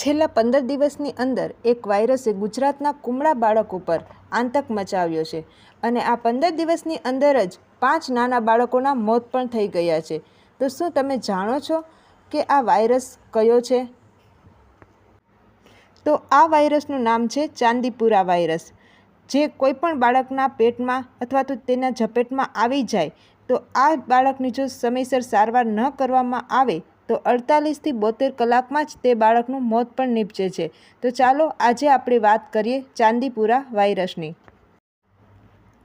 છેલ્લા પંદર દિવસની અંદર એક વાયરસે ગુજરાતના કુમળા બાળક ઉપર આતંક મચાવ્યો છે અને આ પંદર દિવસની અંદર જ પાંચ નાના બાળકોના મોત પણ થઈ ગયા છે. તો શું તમે જાણો છો કે આ વાયરસ કયો છે? તો આ વાયરસનું નામ છે ચાંદીપુરા વાયરસ. જે કોઈપણ બાળકના પેટમાં અથવા તો તેના ઝપેટમાં આવી જાય તો આ બાળકની જો સમયસર સારવાર ન કરવામાં આવે તો અડતાલીસથી બોતેર કલાકમાં જ તે બાળકનું મોત પણ નીપજે છે. તો ચાલો આજે આપણે વાત કરીએ ચાંદીપુરા વાયરસની.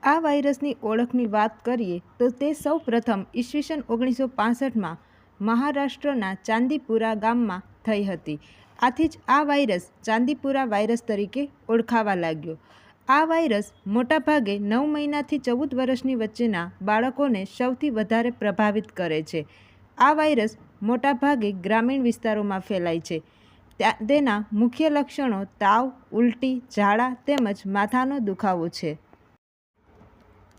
આ વાયરસની ઓળખની વાત કરીએ તો તે સૌ પ્રથમ ઈસવીસન ઓગણીસો પાસઠમાં મહારાષ્ટ્રના ચાંદીપુરા ગામમાં થઈ હતી. આથી જ આ વાયરસ ચાંદીપુરા વાયરસ તરીકે ઓળખાવા લાગ્યો. આ વાયરસ મોટાભાગે નવ મહિનાથી ચૌદ વર્ષની વચ્ચેના બાળકોને સૌથી વધારે પ્રભાવિત કરે છે. આ વાયરસ મોટાભાગે ગ્રામીણ વિસ્તારોમાં ફેલાય છે. તેના મુખ્ય લક્ષણો તાવ, ઉલટી, ઝાડા તેમજ માથાનો દુખાવો છે.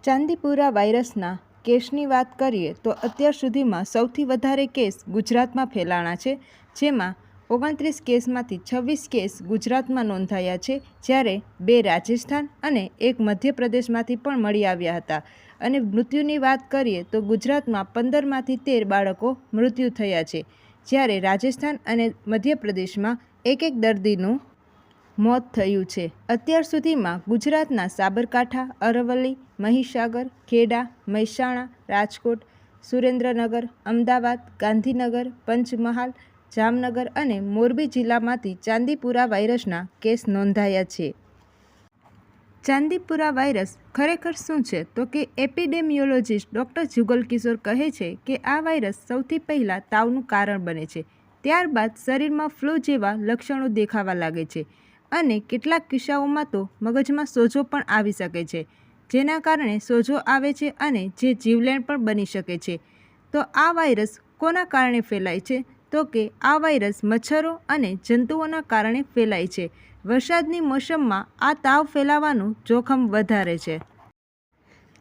ચાંદીપુરા વાયરસના કેસની વાત કરીએ તો અત્યાર સુધીમાં સૌથી વધારે કેસ ગુજરાતમાં ફેલાણા છે, જેમાં ઓગણત્રીસ કેસમાંથી છવ્વીસ કેસ ગુજરાતમાં નોંધાયા છે, જ્યારે બે રાજસ્થાન અને એક મધ્યપ્રદેશમાંથી પણ મળી આવ્યા હતા. અને મૃત્યુની વાત કરીએ તો ગુજરાતમાં પંદરમાંથી તેર બાળકો મૃત્યુ થયા છે. જ્યારે રાજસ્થાન અને મધ્યપ્રદેશમાં એક એક દર્દીનું મોત થયું છે. અત્યાર સુધીમાં ગુજરાતના સાબરકાંઠા, અરવલ્લી, મહીસાગર, ખેડા, મહેસાણા, રાજકોટ, સુરેન્દ્રનગર, અમદાવાદ, ગાંધીનગર, પંચમહાલ, જામનગર અને મોરબી જિલ્લામાંથી ચાંદીપુરા વાયરસના કેસ નોંધાયા છે. ચાંદીપુરા વાયરસ ખરેખર શું છે? તો કે એપિડેમિયોલોજિસ્ટ ડૉક્ટર જુગલ કિશોર કહે છે કે આ વાયરસ સૌથી પહેલાં તાવનું કારણ બને છે. ત્યારબાદ શરીરમાં ફ્લૂ જેવા લક્ષણો દેખાવા લાગે છે અને કેટલાક કિસ્સાઓમાં તો મગજમાં સોજો પણ આવી શકે છે, જેના કારણે સોજો આવે છે અને જે જીવલેણ પણ બની શકે છે. તો આ વાયરસ કોના કારણે ફેલાય છે? તો કે આ વાયરસ મચ્છરો અને જંતુઓના કારણે ફેલાય છે. વરસાદની મોસમમાં આ તાવ ફેલાવાનું જોખમ વધારે છે.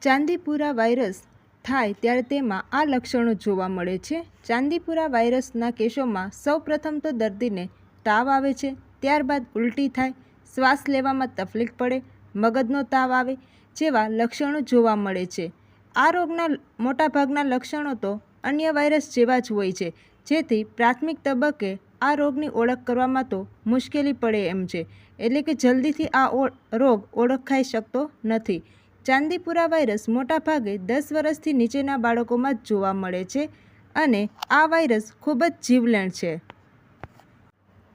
ચાંદીપુરા વાયરસ થાય ત્યારે તેમાં આ લક્ષણો જોવા મળે છે. ચાંદીપુરા વાયરસના કેસોમાં સૌપ્રથમ તો દર્દીને તાવ આવે છે, ત્યારબાદ ઉલટી થાય, શ્વાસ લેવામાં તકલીફ પડે, મગજનો તાવ આવે જેવા લક્ષણો જોવા મળે છે. આ રોગના મોટાભાગના લક્ષણો તો અન્ય વાયરસ જેવા જ હોય છે, જેથી પ્રાથમિક તબક્કે આ રોગની ઓળખ કરવામાં તો મુશ્કેલી પડે એમ છે. એટલે કે જલ્દીથી આ રોગ ઓળખાઈ શકતો નથી. ચાંદીપુરા વાયરસ મોટાભાગે દસ વર્ષથી નીચેના બાળકોમાં જ જોવા મળે છે અને આ વાયરસ ખૂબ જ જીવલેણ છે.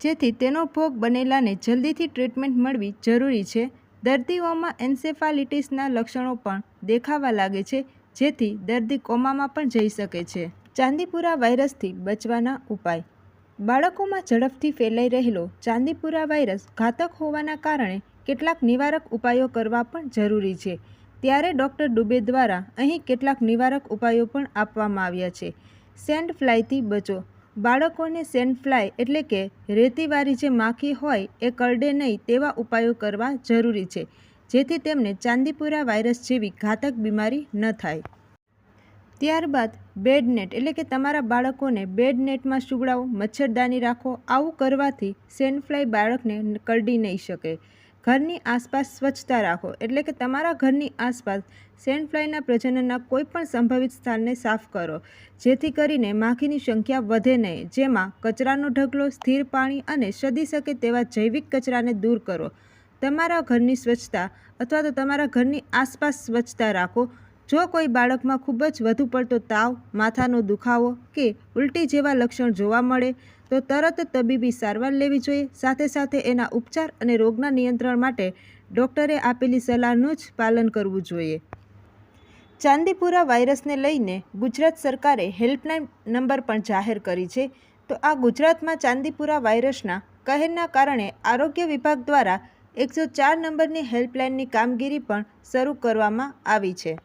જેથી તેનો ભોગ બનેલાને જલ્દીથી ટ્રીટમેન્ટ મળવી જરૂરી છે. દર્દીઓમાં એન્સેફાલિટીસના લક્ષણો પણ દેખાવા લાગે છે, જેથી દર્દી કોમામાં પણ જઈ શકે છે. ચાંદીપુરા વાયરસથી બચવાના ઉપાય બાળકોમાં ઝડપથી ફેલાઈ રહેલો ચાંદીપુરા વાયરસ ઘાતક હોવાના કારણે કેટલાક નિવારક ઉપાયો કરવા પણ જરૂરી છે. ત્યારે ડૉક્ટર ડુબે દ્વારા અહીં કેટલાક નિવારક ઉપાયો પણ આપવામાં આવ્યા છે. સેન્ડ ફ્લાયથી બચો. બાળકોને સેન્ડ ફ્લાય એટલે કે રેતીવાળી જે માખી હોય એ કરડે નહીં તેવા ઉપાયો કરવા જરૂરી છે, જેથી તેમને ચાંદીપુરા વાયરસ જેવી ઘાતક બીમારી ન થાય. ત્યારબાદ બેડ નેટ એટલે કે તમારા બાળકોને બેડ નેટમાં સુગડાવો, મચ્છરદાની રાખો, આવું કરવાથી સેન્ડફ્લાય બાળકને કરડી નહીં શકે. ઘરની આસપાસ સ્વચ્છતા રાખો એટલે કે તમારા ઘરની આસપાસ સેન્ડફ્લાયના પ્રજનનના કોઈપણ સંભવિત સ્થાનને સાફ કરો. જેથી કરીને માખીની સંખ્યા વધે નહીં. જેમાં કચરાનો ઢગલો, સ્થિર પાણી અને સદી શકે તેવા જૈવિક કચરાને દૂર કરો. તમારા ઘરની સ્વચ્છતા અથવા તો તમારા ઘરની આસપાસ સ્વચ્છતા રાખો. જો કોઈ બાળકમાં ખૂબ જ વધુ પડતો તાવ, માથાનો દુખાવો કે ઉલટી જેવા લક્ષણ જોવા મળે, તો તરત તબીબી સારવાર લેવી જોઈએ. સાથે સાથે એના ઉપચાર અને રોગના નિયંત્રણ માટે ડૉક્ટરે આપેલી સલાહનું જ પાલન કરવું જોઈએ. ચાંદીપુરા વાયરસને લઈને ગુજરાત સરકારે હેલ્પલાઇન નંબર પણ જાહેર કરી છે. તો આ ગુજરાતમાં ચાંદીપુરા વાયરસના કહેરના કારણે આરોગ્ય વિભાગ દ્વારા એકસો ચાર નંબરની હેલ્પલાઇનની કામગીરી પણ શરૂ કરવામાં આવી છે.